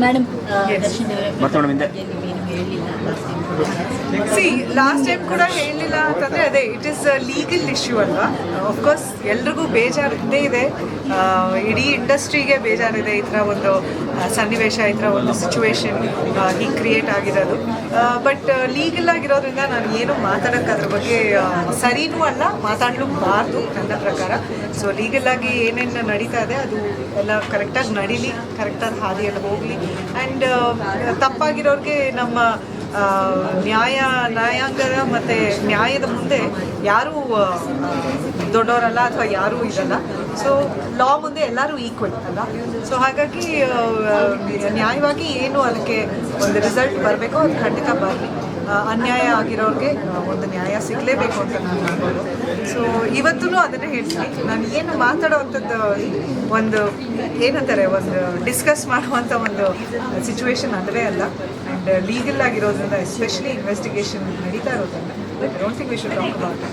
Madam Yes. Darshan ಅವರ ಮತ್ತೆ madam ಹಿಂದೆ. ನೀವೇನು ಹೇಳಿಲ್ಲ last time ಕೂಡ. ಸಿ ಲಾಸ್ಟ್ ಟೈಮ್ ಕೂಡ ಹೇಳಲಿಲ್ಲ ಅಂತಂದರೆ ಅದೇ ಇಟ್ ಈಸ್ ಲೀಗಲ್ ಇಶ್ಯೂ ಅಲ್ವಾ? ಕೋರ್ಸ್ ಎಲ್ರಿಗೂ ಬೇಜಾರು ಇದ್ದೇ ಇದೆ ಇಡೀ ಇಂಡಸ್ಟ್ರಿಗೆ ಬೇಜಾರಿದೆ ಈ ಥರ ಒಂದು ಸನ್ನಿವೇಶ, ಈ ಥರ ಒಂದು ಸಿಚುವೇಶನ್ ಹೀಗೆ ಕ್ರಿಯೇಟ್ ಆಗಿರೋದು. ಬಟ್ ಲೀಗಲ್ ಆಗಿರೋದ್ರಿಂದ ನಾನು ಏನು ಮಾತಾಡೋಕ್ಕೆ ಅದ್ರ ಬಗ್ಗೆ ಸರಿನೂ ಅಲ್ಲ ಮಾತಾಡಲೂಬಾರ್ದು ನನ್ನ ಪ್ರಕಾರ. ಸೊ ಲೀಗಲ್ ಆಗಿ ಏನೇನು ನಡೀತಾ ಇದೆ, ಅದು ಎಲ್ಲ ಕರೆಕ್ಟಾಗಿ ನಡೀಲಿ ಕರೆಕ್ಟಾಗಿ ಹಾದಿಯಲ್ಲಿ ಹೋಗಲಿ. ಆ್ಯಂಡ್ ತಪ್ಪಾಗಿರೋರಿಗೆ ನಮ್ಮ ನ್ಯಾಯ ನ್ಯಾಯಾಂಗದ ಮತ್ತು ನ್ಯಾಯದ ಮುಂದೆ ಯಾರೂ ದೊಡ್ಡವರಲ್ಲ ಅಥವಾ ಯಾರೂ ಇರಲ್ಲ. ಸೊ ಲಾ ಮುಂದೆ ಎಲ್ಲರೂ ಈಕ್ವಲ್ ಅಲ್ಲ ಸೊ ಹಾಗಾಗಿ ನ್ಯಾಯವಾಗಿ ಏನು ಅದಕ್ಕೆ ಒಂದು ರಿಸಲ್ಟ್ ಬರಬೇಕು ಅದು ಖಂಡಿತ ಬರಲಿ. ಅನ್ಯಾಯ ಆಗಿರೋರಿಗೆ ಒಂದು ನ್ಯಾಯ ಸಿಗಲೇಬೇಕು ಅಂತ ನಾನು ಅನ್ಬೋದು. ಸೊ ಇವತ್ತೂ ಅದನ್ನೇ ಹೇಳ್ತೀನಿ. ನಾನು ಏನು ಮಾತಾಡೋವಂಥದ್ದು, ಒಂದು, ಏನಂತಾರೆ, ಒಂದು ಡಿಸ್ಕಸ್ ಮಾಡುವಂಥ ಒಂದು ಸಿಚುವೇಶನ್ ಅದರೇ ಅಲ್ಲ. ಆ್ಯಂಡ್ ಲೀಗಲ್ ಆಗಿರೋದ್ರಿಂದ ಎಸ್ಪೆಷಲಿ ಇನ್ವೆಸ್ಟಿಗೇಷನ್ ನಡೀತಾ ಇರೋದ್ರಿಂದ I don't think we should talk about